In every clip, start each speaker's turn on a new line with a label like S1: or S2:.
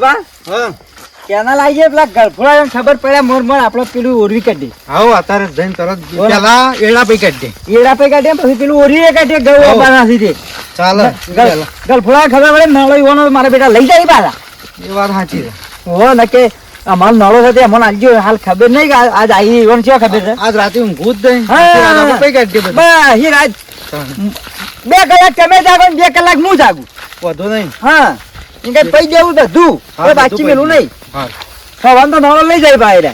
S1: બા
S2: હા.
S1: જાય પેલા ગળફોડા ખબર પડ્યા મોર મોર આપડે પેલું ઓરવી કાઢી.
S2: આવો અત્યારે જઈને તરત પેલા એડા પૈ કાઢી
S1: એડા પૈ કાઢી પછી પેલું ઓરવી કાઢી ગળું
S2: હઉ.
S1: બાનાથી તે
S2: ચાલો
S1: ગળ- ગળફોડા ખબર પડે નળો ઈવાનો મારા બેટા લઈ જાય પાછા.
S2: એ વાત સાચી છે.
S1: હો નકે અમારો નળો સાથે અમને આલજો હાલ ખબર નહીં કે આજ આવી ઈવન છે ખબર છે?
S2: આજ રાતે
S1: હું.
S2: ભૂત દઈ હા. પૈ કાઢી દે બધું.
S1: બસ ઈ રાત બે કલાક તમે જાગો ને બે કલાક હું જાગું.
S2: વધુ નહીં.
S1: હા. એ કઈ પૈ દેવું બધું. હવે બાકી મેલું. નહીં.
S2: સવાન
S1: તો નળો લઈ જાય ભાઈ રે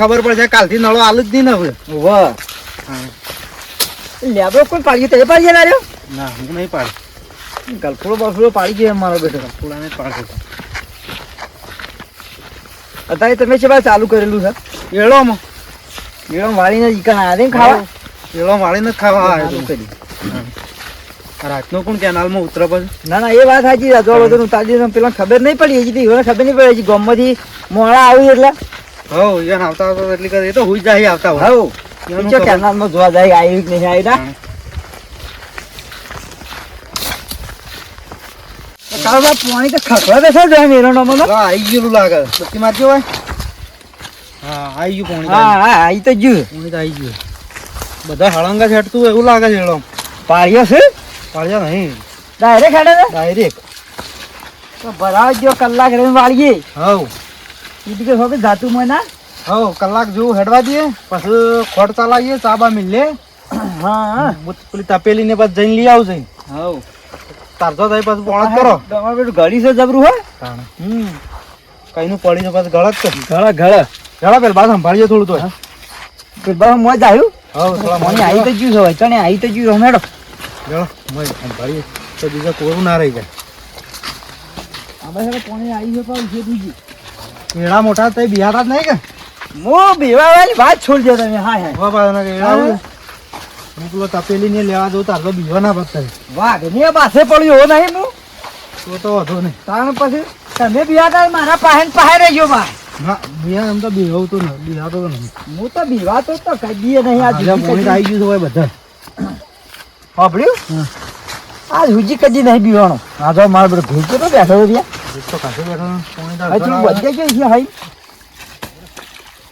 S2: ખબર પડશે કાલથી નળો આલુ જ નહીં ને હવે.
S1: લેબડો કોઈ પાડી તે પાડી ના રહ્યો
S2: ના હું નહીં પાડું.
S1: ગલફોડો બલફોડો પાડી ગયો મારો બેટો.
S2: નહીં પાડશે
S1: અત્યારે તમે છે ભાઈ ચાલુ કરેલું છે.
S2: એળોમાં
S1: મેળો વાળીને ઈકણ આદે ખાવા?
S2: એળો વાળીને ખાવા આવે
S1: કરી.
S2: રાતનો કોણ કેનાલમાં ઉતરે પછી?
S1: ના ના એ વાત સાચી રાતો બધું તાજી પેલા ખબર નહીં પડી હજી તો ખબર નહીં પડી હજી ગામમાંથી મોડા આવી એટલે.
S2: હો યાર આવતા આવતા એટલી કરે. એ તો હુઈ જાય આવતા
S1: ઈચો
S2: ખબર.
S1: કેનાલમાં જોવા જાય આવી કે નહીં આવી ના પાણી તો બેસે છે મને
S2: હા આઈ લાગે. બત્તી મારજો હા આઈ ગયું પોણી
S1: હા હા આવી તો
S2: પોણી ગયું. બધા હળંગા છેટતું એવું લાગે છે એળો
S1: છે?
S2: પાડ્યા નહીં.
S1: ડાયરેક્ટ હેડે
S2: ડાયરેક્ટ
S1: તો ભરાવ જો કલાક રહીને વાળીએ.
S2: હવ.
S1: કીધું કે હવે જાતું મને
S2: હવ કલાક જેવું હેડવા દઈએ પછી ખોટ ચલાવીએ ચાબા મિલે
S1: હા. હા
S2: પેલી તપેલી ને પછી જઈને લઈ આવશે
S1: હવ.
S2: તારતો થાય પછી પોણત કરો.
S1: તમારું પેલું ઘડી છે જબરું હો?
S2: હમ. કઈ નું પડી છે પછી ગળત તો.
S1: ગળા ઘડા
S2: ગળા પેલા બાદ સંભાળીએ થોડું તો
S1: બા મોજ આવ્યું
S2: હવ થોડા
S1: મને આવી તો જ્યું છે કણે આવી તો જ્યું રમેડો
S2: હેડો મોય સંભાળીએ તો બીજા કોરું ના રહી જાય.
S1: આપણે હવે કોણે આવી છે પણ છે બીજી.
S2: એડા મોટા તઈ બિહારા જ નહીં કે?
S1: મો બેવા વાળી વાત છોડજો તમે હા હા.
S2: હવા પાછા કેળા હું. પેલો તપેલી ને લેવા દઉં તાર તો બીવા ના પત્તા
S1: વાઘ ને પાસે પડ્યો હો નહીં હું?
S2: તો તો વધો નહીં.
S1: તાણ પછી તમે બિહાતા મારા પાસે પાસે રહી ગયો બા
S2: ના બિહાર એમ તો બિહાવતો ને બિહારતો તો નહીં
S1: હું તો બીવાતો તો કઈ દીએ નહીં આ
S2: આવી ગયું હોય બધા.
S1: સાંભળ્યું
S2: હા.
S1: આ હુજી કદી નહીં બીવાનો. આ તો મારો બધો ભેજ તો બેઠો હતો
S2: ત્યાં.
S1: બધે છે હાઈ.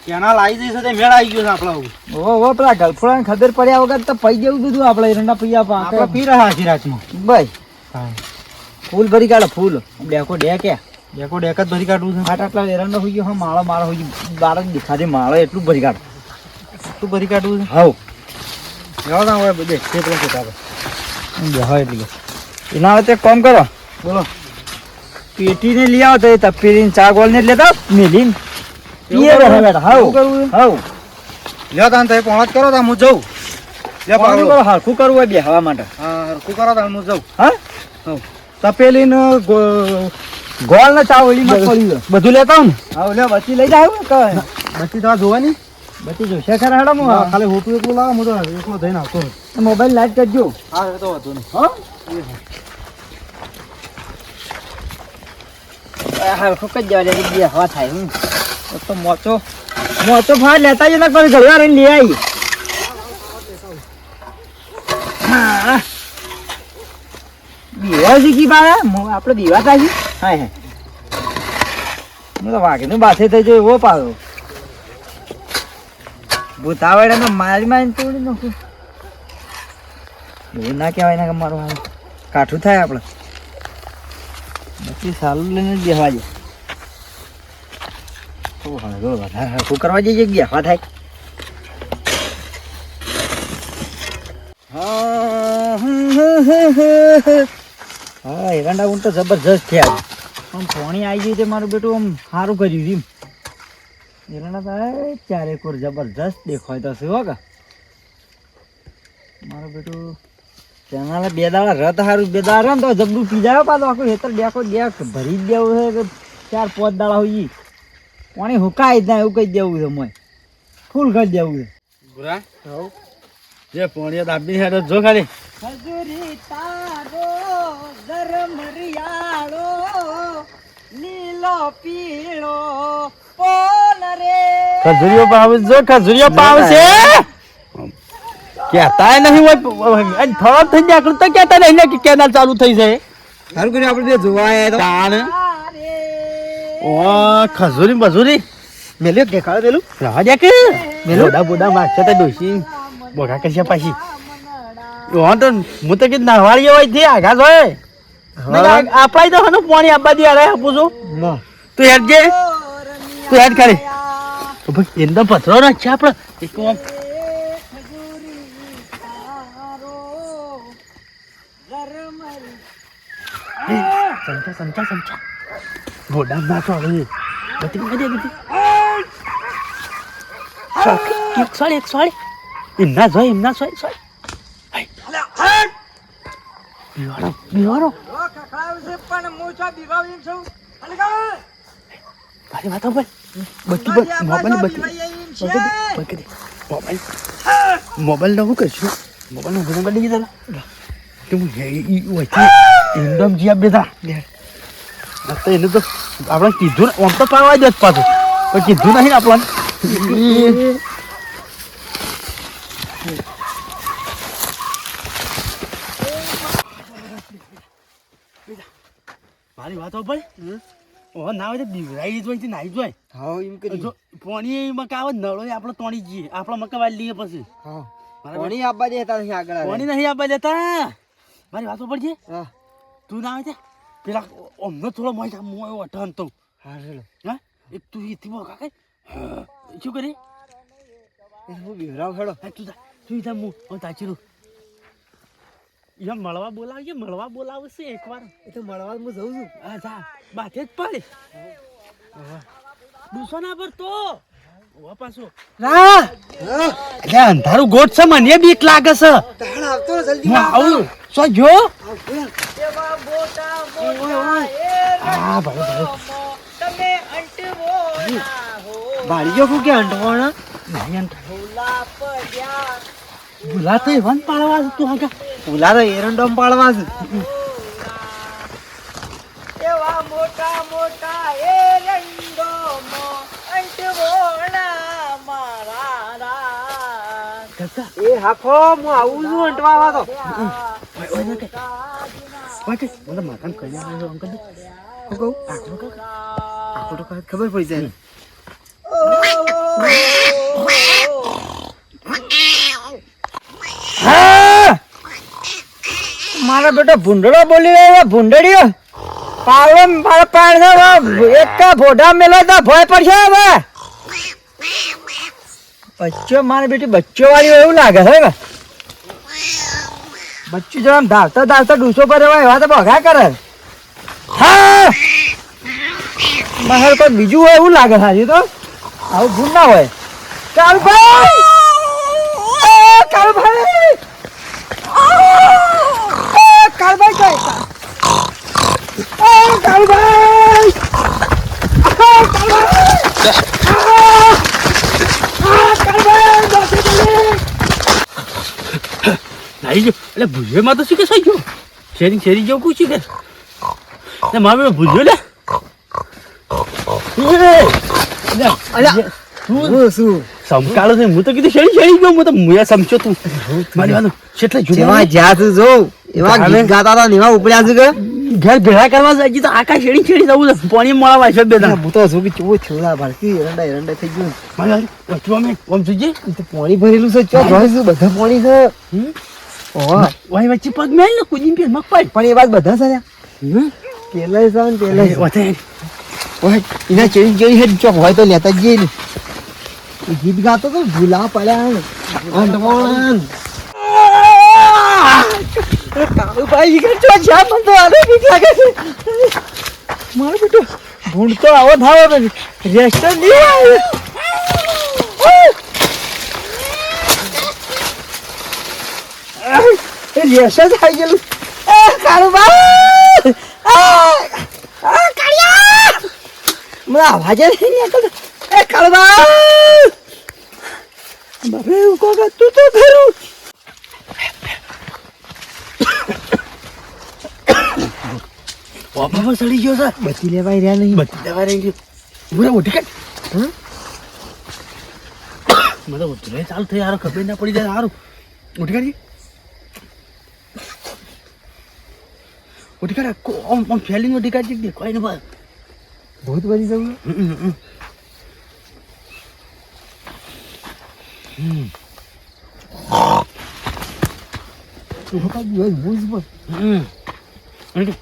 S2: કેનાલ આવી જશે તે મેળ આવી ગયો છે આપણા.
S1: ઓ ઓ પેલા ગલફોડા ખબર પડ્યા વગર તો પૈ જેવું બધું આપણે એરંડા પૈયા
S2: આપણે
S1: આપણે
S2: પી રહ્યા આખી રાતમાં.
S1: બસ.
S2: હા.
S1: ફૂલ ભરી કાઢો ફૂલ. ડેકો ડેકે.
S2: ડેકો ડેક જ ભરી કાઢવું છે.
S1: આટ આટલા એરંડા હોઈ ગયો હા માળો માળો હોઈ ગયો દેખાતી માળો એટલું ભરી કાઢો.
S2: શું ભરી કાઢવું છે. જાઓ ના હોય બધે. તે પેલા કહેતા હતા.
S1: હા એટલે એના હવે તે કામ કરો.
S2: બોલો.
S1: પેટીને લઈ આવો તો એ તપેલીને ચા ગોળને લેતા મેલીને. પીએ
S2: કરવું?
S1: હાવ
S2: લ્યો તાન પોણા કરો તા હું જઉં. લ્યો
S1: પાણી કરો, હરખું કરવું હોય બે હવા માટે.
S2: હા હરખું કરો તાન હું જઉં.
S1: હા?
S2: હઉ. તપેલી
S1: ગોળ ને ચા ઓલીમાં જ.
S2: બધું લેતા આવું
S1: હા લે બચી લઈ જાવ કે
S2: બચી બધી જોવાની.
S1: બચી જોશે ખરા હેડો
S2: હા, ખાલી હોટું એકલું લાવો હું એકલો થઈને આવતો
S1: મોબાઈલ લાઈટ કરજો
S2: હા એ તો વાંધો નહીં.
S1: હા? હરખું કરી દેવા દે બે હવા થાય હું તો મોચો. મોચો ફાડ લેતા જઈને પણ ઘડવા રહીને લઈ આવી હા. દીવા શીખી મો- આપણે દીવા થાય હા હે હું તો વાઘનું બાથે થઈ જાય એવો પાડો. ભૂતાવાડા મારી મારી તોડી નાખું. એવું ના કહેવાય ને કે મારું હાલ કાઠું થાય આપણે પછી સારું લઈને બેહવા જાય વધારે કરવા જઈએ કે થાય. એરંડા ઊંટ તો જબરજસ્ત થયા આમ ફોણી આવી ગઈ તે મારું બેટું, આમ સારું કર્યું એમ. એરંડા તો એ ચારે કોર જબરજસ્ત દેખાય તો શું હો કે? મારું બેટું ચણાના બે દાડા રત હારું બે દાડા ને તો જબરું પી જાય પાછો આખું હેતર ડેકો ડેક ભરી જ દેવું છે કે ચાર પાંચ દાડા હોય પાણી હુકાય જ ના એવું કહી દેવું છે મોય ફૂલ કરી દેવું છે.
S2: ગુરા જે પોણીએ દાબી હેડો જો ખાલી.
S1: હજુરી તારો ધર્મરિયાળો લીલો પીળો પોલ રે
S2: ખજૂરીઓ પાવ જો ખજૂરીઓ પાવ છે કહેતા નહીં હોય થોડો થઈ જાય તો કહેતા નહીં કે કેનાલ ચાલુ થઈ જાય.
S1: સારું કરી આપણે જોવા આવ્યા
S2: તાણ.
S3: ઓ ખજૂરી બજૂરી
S4: મેલ્યો દેખાડો પેલું
S3: રાહ દે કે
S4: મેલો?
S3: બોડા બોડા મારશે તો ડોસી બોડા કશે પાછી. ઓ તો હું તો કે નવાળી હોય છે આઘા હોય. આપણા તો હનું પાણી આપવા દે અરે આપું છું. તું હેડ જે. તું હેડ કરે ભાઈ એમ તો પથરો ના છે આપણે? એક આમ એ, ચમચા ચમચા ચમચા. બોડા ના તો હવે બધી મજા બધી એક સોળ એક સોળ એમ ના જોય એમ ના સોય સોય બિવારો બિવારો તારી વાત ઉપર બધી પણ મોબાઈલ બધી બધી મોબાઈલ મોબાઈલ. નો શું કરશું? મોબાઈલ નો ભજન કરી દીધા હું વચ્ચે એકદમ જીયા બેઠા તો એને તો આપણે કીધું ને આમ તો પાડવા જ પાછું. પણ કીધું નહીં ને આપણને. મારી વાતો ભાઈ. ઓ ના હોય તો બીવરાઈ જ હોય છે નાઈ જોય.
S4: હા એમ કરી.
S3: જો પોણી મકા આવે નળો આપણે તોણી જઈએ. આપણે મકા વાળી લઈએ પછી.
S4: હા? પાણી આપવા દેતા નહીં આગળ.
S3: પોણી નહીં આપવા દેતા. મારી વાતો પડશે
S4: હા.
S3: તું ના આવે છે પેલા અમને થોડો મોય મોય વટન તો.
S4: હા
S3: હા? એ તું એથી મોકા કઈ શું કરી?
S4: એ હું બિવરાવ
S3: હેડો તું તું હું હું તાચીરું એમ મળવા બોલાવજે મળવા બોલાવશે એકવાર.
S4: એ તો મળવા હું જઉં છું.
S3: હા જા. બાથે જ પડે. દુસો ના પર તો. પાછો.
S4: ના.
S3: એટલે અંધારું ગોટ છે મને બીક લાગે છે.
S4: તાણ આવતો જલ્દી
S3: આવું. સો જો હા ભાઈ ભાઈ.
S4: જો શું કે અંટવાણા
S3: નહીં અંત ભૂલા તો એવાન પાડવા તું આગા
S4: ભૂલા તો એરંડોમ પાડવા છે.
S1: એવા મોટા મોટા એરંડોમાં અંટવોણા મારા રાત.
S3: કાકા.
S4: એ હાફો હું આવું છું અંટવાવા તો.
S3: ઓય ઓય ના કે ઓય કે મને માથામાં કઈ આવે અંકલ.
S4: હું કહું
S3: આખો કાકા.
S4: આખો તો ખબર પડી જાય
S1: હા! મારો બેટો ભૂંડળો બોલી રહ્યો ભૂંડળીઓ. પાવડો મારો પાડે એક ભોડા મેલો તો ભય પડશે હવે. બચ્ચો મારી બેટી બચ્ચો વાળી એવું લાગે છે હવે બચ્ચું જો આમ ધાવતા ધાવતા ડૂસો પર હોય એવા તો બઘા કરે. હા. મારે કોઈ બીજું હોય એવું લાગે છે તો. આવું ભૂલ ના હોય. ચાલ એ કાળભાઈ એ કાળભાઈ જાય એ કાળભાઈ એ કાળભાઈ આ! આ કાળભાઈ દોસ્તી કરી
S3: નાઈ ગયો એટલે ભૂજેમાં તો શું કે થઈ ગયો શેરી શેરી જેવું પૂછ્યું કે ને મારે ભૂજ્યો લે
S4: અલ્યા.
S3: તું
S4: શું
S3: સમકાળો છે હું તો કીધું શેરી શેરી ગયો હું તો મુયા સમજો તું. મારી વાત કેટલે
S4: જેવા જ્યાં તું જો એવા ગીત ગાતા હતા એવા ઉપડ્યા છે કે?
S3: ઘર ભેળા કરવા જાય તો આકાશ શેરી શેરી જવું છે. પાણી મળવા છે બે
S4: હું તો શું કે ચો છોડા ભરતી એરંડા એરંડા થઈ ગયું.
S3: મારી વાત મેં ઓમ
S4: સુજી તો પાણી ભરેલું છે. ચો જોઈશું બધા પાણી છે? ઓહ.
S3: વાય વચ્ચે પગ મેલ ને કુદીન પે મગપાડ
S4: પણ એ વાત બધા ને પેલા છે ને પેલા. ઓય ઇના ચેરી ચેરી હેડ ચોક હોય તો લેતા જઈએ ને. ગીત ગાતો તો ભૂલા પડ્યા ને. અંટવાણ
S1: ભાઈ તો આને બીક લાગે છે. મારો બેટો, ભૂંડ તો આવો થાવો ને. રેસ્ટ નહીં આવે. ગયેલું. અવાજ નહીં નીકળતો. બાપરે એવું કોક તું તો ખરું
S3: ઓપા પર ચડી ગયો છે
S4: બચી લેવાય રહ્યા નહીં
S3: બચી દવા રહી ગયો ઉરે ઉઠી કાઢ? મને ઉતરે ચાલુ થઈ યાર ખબર ના પડી જાય સારું ઉઠી કાઢી ઉઠી કાઢ આમ આમ ફેલીને ઉઠી કાઢી દેખાય ને બસ
S1: ભૂત બની જવું
S3: હમ, હમ,
S1: તું હકા દિવસ ભૂત પણ
S3: હમ. અને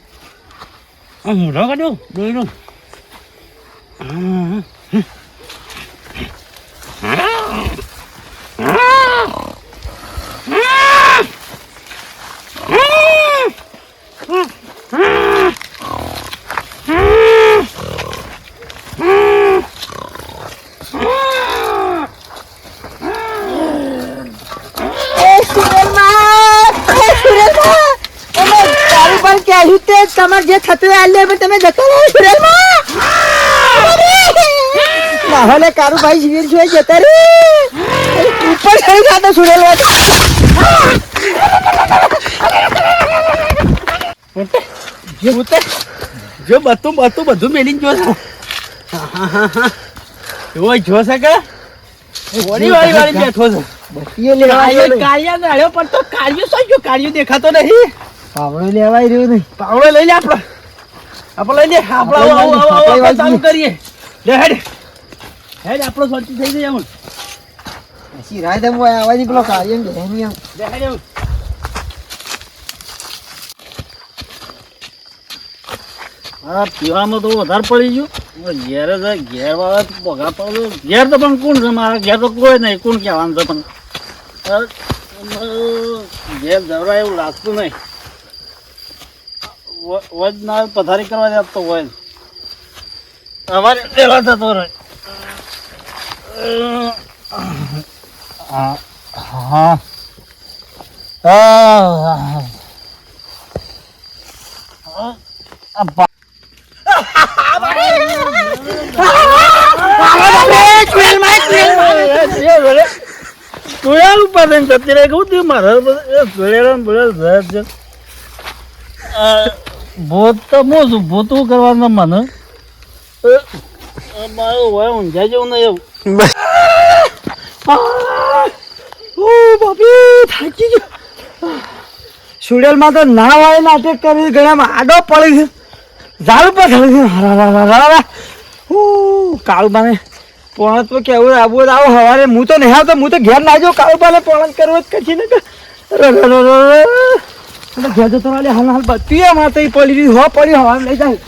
S1: જે હોય આલે પણ તમે જતો સુરેલમાં ના હલે કારુભાઈ શિબિર છે જતા રે ઉપર ચડી જાતો સુરેલમાં
S3: જે જો બધું બધું બધું મેલીને જો છે. એવો જો શકે કે? વળી વાળી વાળી બેઠો છે?
S1: બત્તીએ લેવાય
S3: કાળિયો કાળિયા ગાળ્યો પણ તો કાળિયો શું ગયો કાળિયો દેખાતો નહીં.
S1: પાવડો લેવાય રહ્યો નહીં.
S3: પાવડો લઈ લે આપણે આપણે લઈ લે. આપણે આવો આવો આવો આવો આપણે ચાલુ કરીએ. લે હેડ. હેડ આપણો શાંતિ થઈ જાય એમ
S1: પછી રાય તમે આવાજી પેલો કાર્ય ને બેહની આમ
S3: લે હેડ એમ હા પીવામાં તો વધારે પડી ગયું. ઘેર જ ઘેર વાળા બગા પાડો ઘેર તો પણ કોણ છે મારા ઘેર તો કોઈ નહીં કોણ કહેવાનું છે પણ. ઘેર જવરાય એવું લાગતું નહીં. વજ ના પથારી કરવા જતો વજ. અમારે પેલા થતો રહે. હા હા હા ઉપર થઈને રહી કહું તું મારા ભૂલેલ છે ભૂત તો હું છું, ભૂત હું કરવાનું મને મારું હોય ઊંઝા જેવું નહીં એવું
S1: બાપી થાકી ગયો સુડેલમાં તો ના વાય નાટક કરી, ગળામાં આડો પડી છે ઝાડ પર ચડી છે હરા હરા હરા હરા ઓ કાળુ બાને. પોણત તો કેવું આવું આવો હવારે. હું તો નહીં આવતો, હું તો ઘેર ના જાઉં. કાળુ બાને પોણત કરવો જ કચી ને એટલે ઘેર જતો હાલ હાલ બધી માતા પડી હો પડી હવા લઈ જાય.